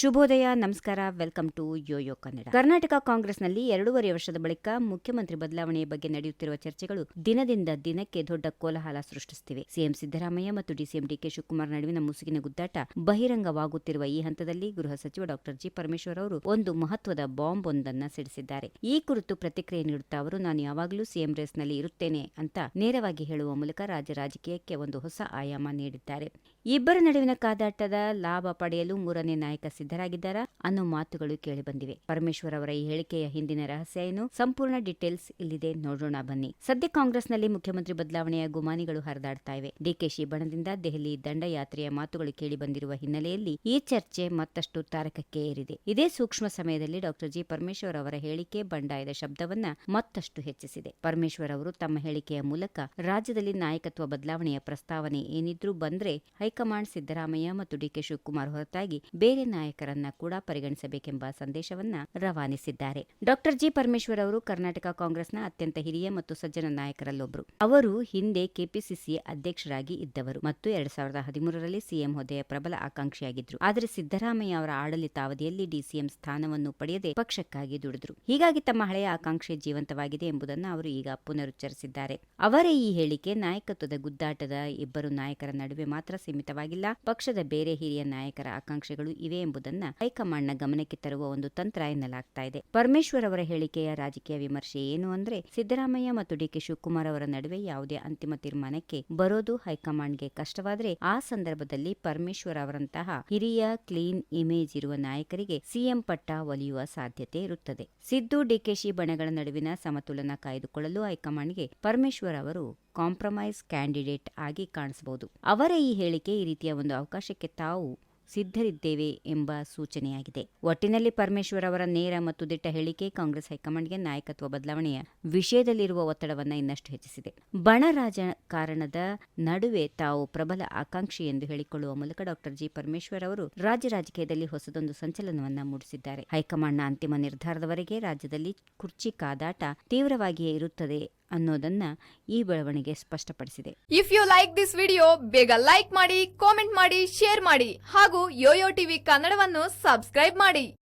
ಶುಭೋದಯ, ನಮಸ್ಕಾರ, welcome to Yoyo Kannada. Karnataka ಕಾಂಗ್ರೆಸ್ನಲ್ಲಿ ಎರಡೂವರೆ ವರ್ಷದ ಬಳಿಕ ಮುಖ್ಯಮಂತ್ರಿ ಬದಲಾವಣೆಯ ಬಗ್ಗೆ ನಡೆಯುತ್ತಿರುವ ಚರ್ಚೆಗಳು ದಿನದಿಂದ ದಿನಕ್ಕೆ ದೊಡ್ಡ ಕೋಲಾಹಲ ಸೃಷ್ಟಿಸುತ್ತಿವೆ. ಸಿಎಂ ಸಿದ್ದರಾಮಯ್ಯ ಮತ್ತು ಡಿಸಿಎಂ ಡಿಕೆ ಶಿವಕುಮಾರ್ ನಡುವಿನ ಮುಸುಗಿನ ಗುದ್ದಾಟ ಬಹಿರಂಗವಾಗುತ್ತಿರುವ ಈ ಹಂತದಲ್ಲಿ ಗೃಹ ಸಚಿವ ಡಾಕ್ಟರ್ ಜಿ ಪರಮೇಶ್ವರ್ ಅವರು ಒಂದು ಮಹತ್ವದ ಬಾಂಬ್ ಒಂದನ್ನು ಸಿಡಿಸಿದ್ದಾರೆ. ಈ ಕುರಿತು ಪ್ರತಿಕ್ರಿಯೆ ನೀಡುತ್ತಾ ಅವರು, ನಾನು ಯಾವಾಗಲೂ ಸಿಎಂ ರೇಸ್ನಲ್ಲಿ ಇರುತ್ತೇನೆ ಅಂತ ನೇರವಾಗಿ ಹೇಳುವ ಮೂಲಕ ರಾಜ್ಯ ರಾಜಕೀಯಕ್ಕೆ ಒಂದು ಹೊಸ ಆಯಾಮ ನೀಡಿದ್ದಾರೆ. ಇಬ್ಬರ ನಡುವಿನ ಕಾದಾಟದ ಲಾಭ ಪಡೆಯಲು ಮೂರನೇ ನಾಯಕ ಸಿದ್ಧರಾಗಿದ್ದಾರಾ ಅನ್ನೋ ಮಾತುಗಳು ಕೇಳಿಬಂದಿವೆ ಪರಮೇಶ್ವರ್ ಅವರ ಈ ಹೇಳಿಕೆಯ ಹಿಂದಿನ ರಹಸ್ಯ ಏನು? ಸಂಪೂರ್ಣ ಡೀಟೇಲ್ಸ್ ಇಲ್ಲಿದೆ. ನೋಡೋಣ, ಬನ್ನಿ. ಸದ್ಯ ಕಾಂಗ್ರೆಸ್ನಲ್ಲಿ ಮುಖ್ಯಮಂತ್ರಿ ಬದಲಾವಣೆಯ ಗುಮಾನಿಗಳು ಹರಿದಾಡ್ತಾ ಇವೆ. ಡಿಕೆಶಿ ಬಣದಿಂದ ದೆಹಲಿ ದಂಡಯಾತ್ರೆಯ ಮಾತುಗಳು ಕೇಳಿಬಂದಿರುವ ಹಿನ್ನೆಲೆಯಲ್ಲಿ ಈ ಚರ್ಚೆ ಮತ್ತಷ್ಟು ತಾರಕಕ್ಕೆ ಏರಿದೆ. ಇದೇ ಸೂಕ್ಷ್ಮ ಸಮಯದಲ್ಲಿ ಡಾಕ್ಟರ್ ಜಿ. ಪರಮೇಶ್ವರ್ ಅವರ ಹೇಳಿಕೆ ಬಂಡಾಯದ ಶಬ್ದವನ್ನ ಮತ್ತಷ್ಟು ಹೆಚ್ಚಿಸಿದೆ. ಪರಮೇಶ್ವರ್ ಅವರು ತಮ್ಮ ಹೇಳಿಕೆಯ ಮೂಲಕ ರಾಜ್ಯದಲ್ಲಿ ನಾಯಕತ್ವ ಬದಲಾವಣೆಯ ಪ್ರಸ್ತಾವನೆ ಏನಿದ್ರೂ ಬಂದ್ರೆ ಹೈಕಮಾಂಡ್ ಸಿದ್ದರಾಮಯ್ಯ ಮತ್ತು ಡಿಕೆ ಶಿವಕುಮಾರ್ ಹೊರತಾಗಿ ಬೇರೆ ನಾಯಕರನ್ನ ಕೂಡ ಪರಿಗಣಿಸಬೇಕೆಂಬ ಸಂದೇಶವನ್ನ ರವಾನಿಸಿದ್ದಾರೆ. Doctor G. ಪರಮೇಶ್ವರ್ ಅವರು ಕರ್ನಾಟಕ ಕಾಂಗ್ರೆಸ್ನ ಅತ್ಯಂತ ಹಿರಿಯ ಮತ್ತು ಸಜ್ಜನ ನಾಯಕರಲ್ಲೊಬ್ಬರು ಅವರು ಹಿಂದೆ ಕೆಪಿಸಿಸಿ ಅಧ್ಯಕ್ಷರಾಗಿ ಇದ್ದವರು ಮತ್ತು ಎರಡ್ ಸಾವಿರದ ಹದಿಮೂರರಲ್ಲಿ ಸಿಎಂ ಹುದ್ದೆಯ ಪ್ರಬಲ ಆಕಾಂಕ್ಷಿಯಾಗಿದ್ದರು. ಆದರೆ ಸಿದ್ದರಾಮಯ್ಯ ಅವರ ಆಡಳಿತಾವಧಿಯಲ್ಲಿ ಡಿಸಿಎಂ ಸ್ಥಾನವನ್ನು ಪಡೆಯದೆ ಪಕ್ಷಕ್ಕಾಗಿ ದುಡಿದ್ರು. ಹೀಗಾಗಿ ತಮ್ಮ ಹಳೆಯ ಆಕಾಂಕ್ಷೆ ಜೀವಂತವಾಗಿದೆ ಎಂಬುದನ್ನು ಅವರು ಈಗ ಪುನರುಚ್ಚರಿಸಿದ್ದಾರೆ. ಅವರ ಈ ಹೇಳಿಕೆ ನಾಯಕತ್ವದ ಗುದ್ದಾಟದ ಇಬ್ಬರು ನಾಯಕರ ನಡುವೆ ಮಾತ್ರ ಸೀಮಿತವಾಗಿಲ್ಲ ಪಕ್ಷದ ಬೇರೆ ಹಿರಿಯ ನಾಯಕರ ಆಕಾಂಕ್ಷೆಗಳು ಇವೆ ಎಂಬುದನ್ನು ಹೈಕಮಾಂಡ್ನ ಗಮನಕ್ಕೆ ತರುವ ಒಂದು ತಂತ್ರ ಎನ್ನಲಾಗ್ತಾ ಇದೆ. ಪರಮೇಶ್ವರ್ ಅವರ ಹೇಳಿಕೆಯ ರಾಜಕೀಯ ವಿಮರ್ಶೆ ಏನು ಅಂದ್ರೆ, ಸಿದ್ದರಾಮಯ್ಯ ಮತ್ತು ಡಿಕೆ ಶಿವಕುಮಾರ್ ಅವರ ನಡುವೆ ಯಾವುದೇ ಅಂತಿಮ ತೀರ್ಮಾನಕ್ಕೆ ಬರೋದು ಹೈಕಮಾಂಡ್ಗೆ ಕಷ್ಟವಾದರೆ, ಆ ಸಂದರ್ಭದಲ್ಲಿ ಪರಮೇಶ್ವರ್ ಅವರಂತಹ ಹಿರಿಯ, ಕ್ಲೀನ್ ಇಮೇಜ್ ಇರುವ ನಾಯಕರಿಗೆ ಸಿಎಂ ಪಟ್ಟ ಒಲಿಯುವ ಸಾಧ್ಯತೆ ಇರುತ್ತದೆ. ಸಿದ್ದು ಡಿಕೆಶಿ ಬಣಗಳ ನಡುವಿನ ಸಮತೋಲನ ಕಾಯ್ದುಕೊಳ್ಳಲು ಹೈಕಮಾಂಡ್ಗೆ ಪರಮೇಶ್ವರ್ ಅವರು ಕಾಂಪ್ರಮೈಸ್ ಕ್ಯಾಂಡಿಡೇಟ್ ಆಗಿ ಕಾಣಿಸಬಹುದು. ಅವರ ಈ ಹೇಳಿಕೆ ಈ ರೀತಿಯ ಒಂದು ಅವಕಾಶಕ್ಕೆ ತಾವು ಸಿದ್ಧರಿದ್ದೇವೆ ಎಂಬ ಸೂಚನೆಯಾಗಿದೆ. ಒಟ್ಟಿನಲ್ಲಿ ಪರಮೇಶ್ವರ್ ಅವರ ನೇರ ಮತ್ತು ದಿಟ್ಟ ಹೇಳಿಕೆ ಕಾಂಗ್ರೆಸ್ ಹೈಕಮಾಂಡ್ಗೆ ನಾಯಕತ್ವ ಬದಲಾವಣೆಯ ವಿಷಯದಲ್ಲಿರುವ ಒತ್ತಡವನ್ನು ಇನ್ನಷ್ಟು ಹೆಚ್ಚಿಸಿದೆ. ಬಣ ರಾಜಕಾರಣದ ನಡುವೆ ತಾವು ಪ್ರಬಲ ಆಕಾಂಕ್ಷಿ ಎಂದು ಹೇಳಿಕೊಳ್ಳುವ ಮೂಲಕ ಡಾಕ್ಟರ್ ಜಿ. ಪರಮೇಶ್ವರ್ ಅವರು ರಾಜ್ಯ ರಾಜಕೀಯದಲ್ಲಿ ಹೊಸದೊಂದು ಸಂಚಲನವನ್ನ ಮೂಡಿಸಿದ್ದಾರೆ. ಹೈಕಮಾಂಡ್ನ ಅಂತಿಮ ನಿರ್ಧಾರದವರೆಗೆ ರಾಜ್ಯದಲ್ಲಿ ಕುರ್ಚಿ ಕಾದಾಟ ತೀವ್ರವಾಗಿಯೇ ಇರುತ್ತದೆ ಅನ್ನೋದನ್ನ ಈ ಬೆಳವಣಿಗೆ ಸ್ಪಷ್ಟಪಡಿಸಿದೆ. If you like this video ಬೇಗ ಲೈಕ್ ಮಾಡಿ ಕಾಮೆಂಟ್ ಮಾಡಿ ಶೇರ್ ಮಾಡಿ ಹಾಗೂ ಯೋಯೋ ಟಿವಿ ಕನ್ನಡವನ್ನು ಸಬ್ಸ್ಕ್ರೈಬ್ ಮಾಡಿ.